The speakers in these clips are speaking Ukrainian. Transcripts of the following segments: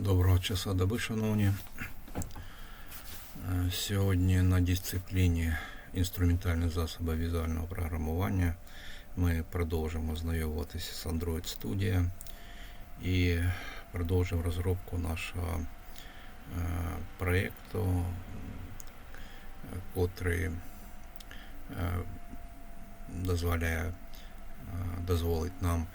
Доброго часу доби, шановні. Е, Сьогодні на дисципліні інструментальні засоби візуального програмування ми продовжимо знайомитися з Android Studio і продовжимо розробку нашого е, проєкту, котрий е, дозволяє дозволить нам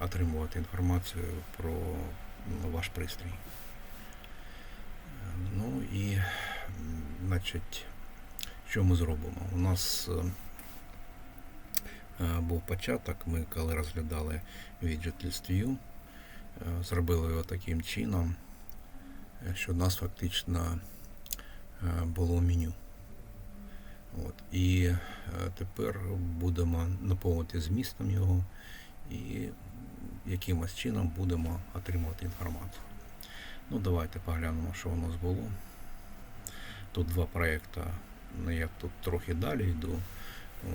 отримувати інформацію про ваш пристрій. Е, Ну і, значить, що ми зробимо? У нас е, е, був початок, ми коли розглядали Widget List View, зробили його таким чином, що у нас фактично було меню. От. І тепер будемо наповнити змістом його і якимось чином будемо отримувати інформацію. Ну, давайте поглянемо, що у нас було. Тут два проекти. Ну, я тут трохи далі йду.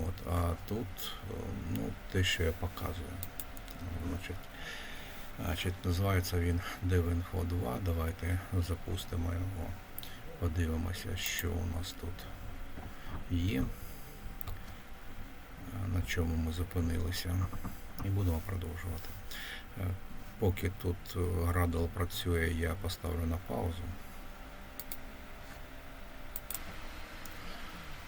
От, а тут е, ну, те, що я показую. Значить, значить, називається він DevInfo 2. Давайте запустимо його. Подивимося, що у нас тут є. Е, На чому ми зупинилися. І будемо продовжувати. Е, Поки тут е, працює, я поставлю на паузу.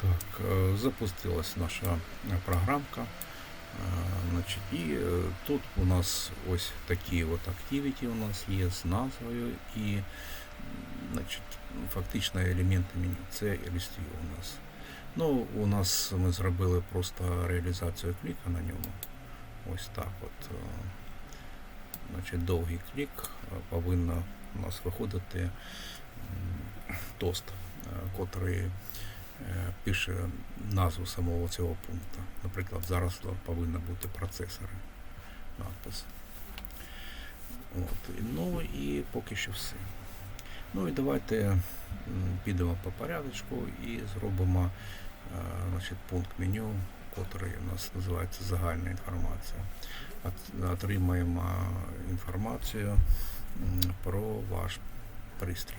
Так, е, запустилась наша програмка. Значить, і тут у нас ось такі от activity у нас є з назвою і значить, фактично елементи меню. Це листів у нас. Ну, у нас ми зробили просто реалізацію кліка на ньому. Ось так от. е, Значить, довгий клік е, повинно у нас виходити тост, котрий е, пише назву самого цього пункту. Наприклад, зараз тут повинні бути процесори. Надпис. От. Ну і поки що все. Ну і давайте підемо по порядочку і зробимо значить, пункт меню, котрий у нас називається загальна інформація. Отримаємо інформацію про ваш пристрій.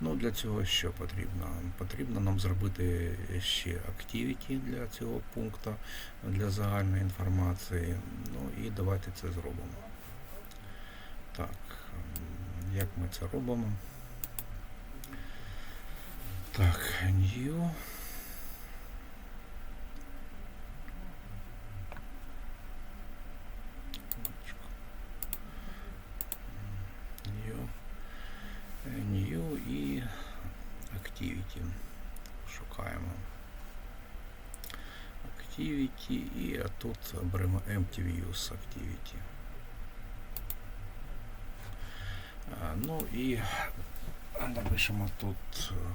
Ну, для цього що потрібно? Потрібно нам зробити ще activity для цього пункту, для загальної інформації. Ну і давайте це зробимо. Так, як ми це робимо? Так, new. Е, New і Activity. Шукаємо. Activity і тут беремо Empty Views Activity. Ну і напишемо тут е,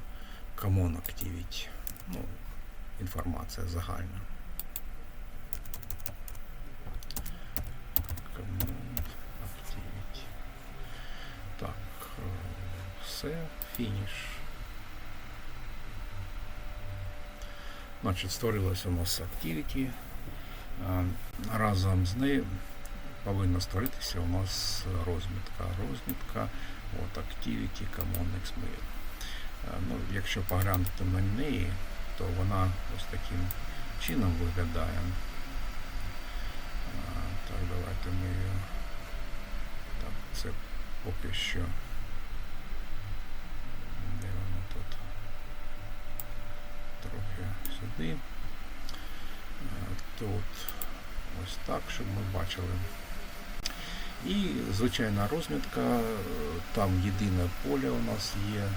Common Activity. Ну, інформація загальна. Так, е, все, фініш. Значить, створилася у нас Activity. Е, Разом з нею повинна створитися у нас розмітка. Розмітка, от Activity Common XML. Ну, якщо поглянути на неї, то вона ось таким чином виглядає. Е, Так, давайте ми її. Так, це поки що. Де воно тут? Трохи сюди. Е, Тут ось так, щоб ми бачили. І звичайна розмітка, е, там єдине поле у нас є, е,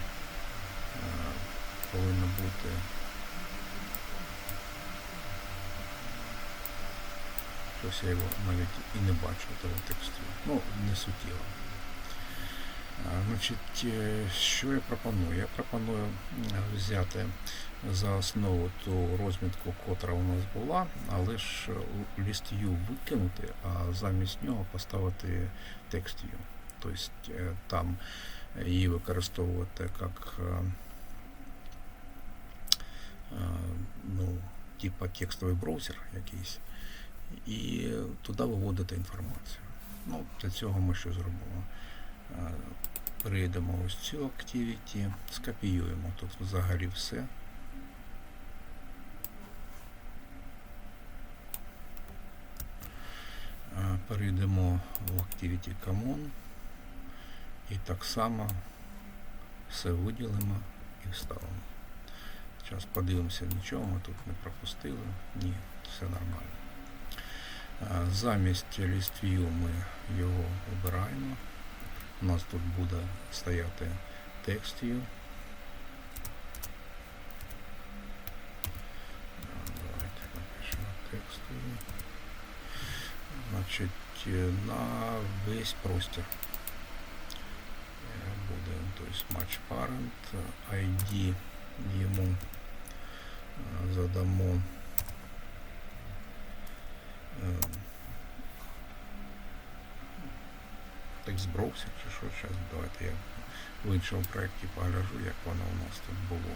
повинно бути. Щось я його навіть і не бачу того тексту. Ну, не суттєво. Значить, що я пропоную? Я пропоную взяти за основу ту розмітку, котра у нас була, але ж лістю викинути, а замість нього поставити текст view. Тобто е, там її використовувати як е, е, ну, типа текстовий браузер якийсь, і туди виводити інформацію. Ну, для цього ми що зробимо? Перейдемо ось цю Activity, скопіюємо тут взагалі все. Перейдемо в Activity Common і так само все виділимо і вставимо. Зараз подивимося, нічого ми тут не пропустили. Ні, все нормально. Замість List ми його обираємо. У нас тут буде стояти Text. Е, Давайте напишемо Text View. Значить, е, на весь простір е, буде, то есть Match Parent, ID йому е, задамо е, текст броусер чи що, зараз давайте я в іншому проєкті погляжу, як воно у нас тут було.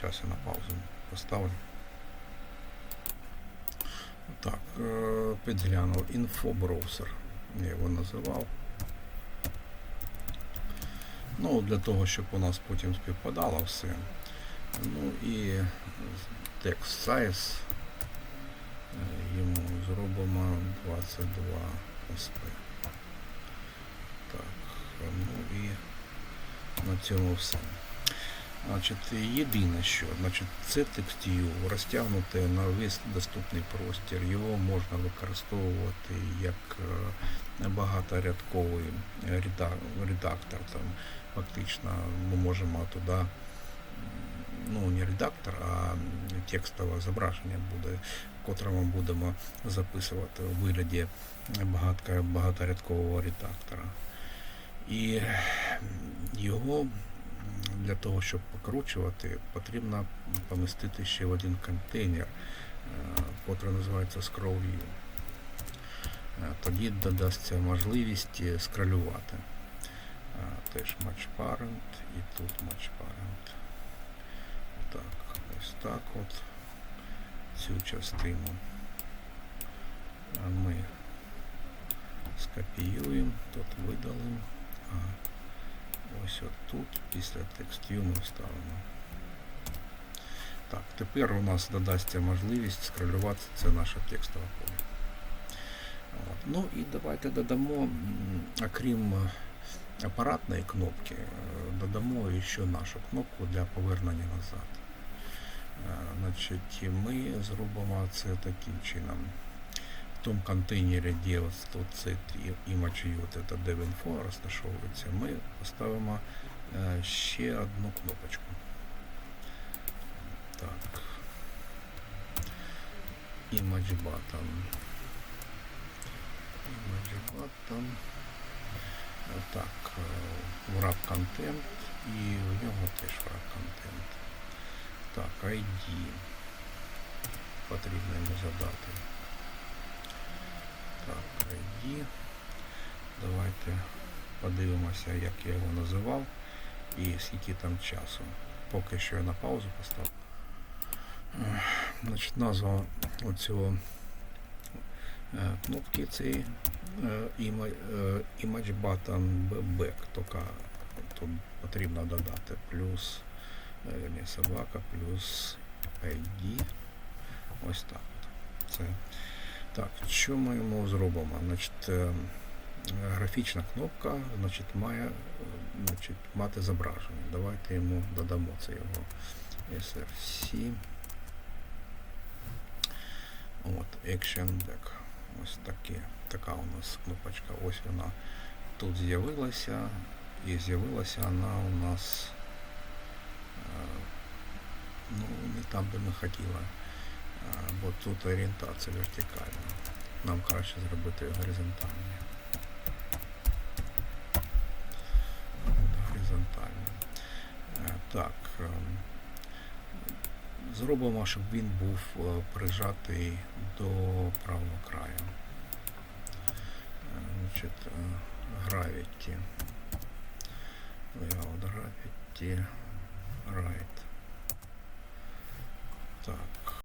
Зараз я на паузу поставлю. Так, е, підглянув інфобраузер. Я його називав. Ну, для того, щоб у нас потім співпадало все. Ну і text size е, йому зробимо 22 SP. Так, ну і на цьому все. Значить, єдине що, значить, це текстів розтягнуте на весь доступний простір. Його можна використовувати як е, багаторядковий редактор. Там, фактично ми можемо туди, ну не редактор, а текстове зображення буде, котре ми будемо записувати у вигляді багаторядкового редактора. І його для того, щоб покручувати, потрібно помістити ще в один контейнер, е, котрий називається Scroll View. Е, Тоді додасться можливість е, скролювати. Е, Теж Match Parent і тут Match Parent. Так, ось так от цю частину е, ми скопіюємо, тут видалимо. Ось от тут після текстів ми вставимо. Так, тепер у нас додасться можливість скролювати це наше текстове поле. От. Ну і давайте додамо, окрім е, апаратної кнопки, е, додамо ще нашу кнопку для повернення назад. Е, Значить, ми зробимо це таким чином. В тому контейнері, де ось тут цей image от это dev.info розташовується, ми поставимо е, ще одну кнопочку. Так. Image button. Image button. Е, Так, е, wrap content і в нього теж wrap content. Так, ID. Потрібно йому задати. Так, ID. Давайте подивимося, як я його називав і скільки там часу. Поки що я на паузу поставив. Ех, Значить, назва оцього е, кнопки цієї е, е, Image Button Back, тільки тут потрібно додати плюс не собака, плюс ID. Ось так. Це так, що ми йому зробимо? Значить, е, графічна кнопка значить, має е, значить, мати зображення. Давайте йому додамо це його SRC. От, Action Deck. Ось таке, така у нас кнопочка. Ось вона тут з'явилася. І з'явилася вона у нас е, ну, не там, де ми хотіли. Бо тут орієнтація вертикальна. Нам краще зробити горизонтальну. Горизонтально. Е, Так. ем, Зробимо, щоб він був е, прижатий до правого краю. Е, Значить, Gravity. Layout Gravity. Right. Так.